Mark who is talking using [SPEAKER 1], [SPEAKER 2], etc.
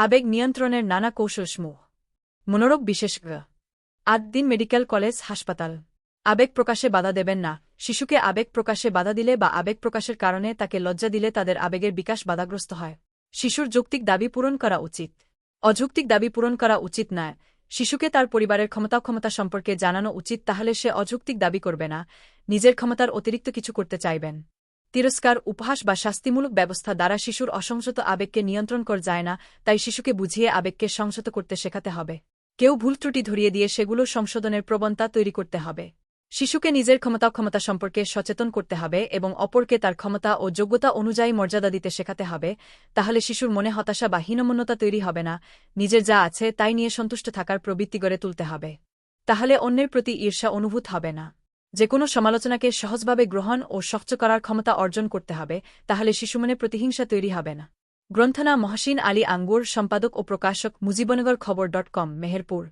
[SPEAKER 1] আবেগ নিয়ন্ত্রণের নানা কৌশলসমূহ। মনোরোগ বিশেষজ্ঞ। আট দিন মেডিকেল কলেজ, হাসপাতাল। আবেগ প্রকাশে বাধা দেবেন না। শিশুকে আবেগ প্রকাশে বাধা দিলে বা আবেগ প্রকাশের কারণে তাকে লজ্জা দিলে তাদের আবেগের বিকাশ বাধাগ্রস্ত হয়। শিশুর যৌক্তিক দাবি পূরণ করা উচিত। অযৌক্তিক দাবি পূরণ করা উচিত নয়। শিশুকে তার পরিবারের ক্ষমতা ক্ষমতা সম্পর্কে জানানো উচিত, তাহলে সে অযৌক্তিক দাবি করবে না। নিজের ক্ষমতার অতিরিক্ত কিছু করতে চাইবেন। তিরস্কার, উপহাস বা শাস্তিমূলক ব্যবস্থা দ্বারা শিশুর অসংযত আবেগকে নিয়ন্ত্রণ করা যায় না, তাই শিশুকে বুঝিয়ে আবেগকে সংযত করতে শেখাতে হবে। কেউ ভুল ত্রুটি ধরিয়ে দিয়ে সেগুলো সংশোধনের প্রবণতা তৈরি করতে হবে। শিশুকে নিজের ক্ষমতা ক্ষমতা সম্পর্কে সচেতন করতে হবে এবং অপরকে তার ক্ষমতা ও যোগ্যতা অনুযায়ী মর্যাদা দিতে শেখাতে হবে, তাহলে শিশুর মনে হতাশা বা হীনমন্যতা তৈরি হবে না। নিজের যা আছে তাই নিয়ে সন্তুষ্ট থাকার প্রবৃত্তি গড়ে তুলতে হবে। তাহলে অন্যের প্রতি ঈর্ষা অনুভূত হবে না। যে কোনো সমালোচনাকে সহজভাবে গ্রহণ ও স্বচ্ছ করার ক্ষমতা অর্জন করতে হবে, তাহলে শিশুমনে প্রতিহিংসা তৈরি হবে না। গ্রন্থনা মহসিন আলী আঙ্গুর, সম্পাদক ও প্রকাশক মুজিবনগর খবর ডট কম, মেহেরপুর।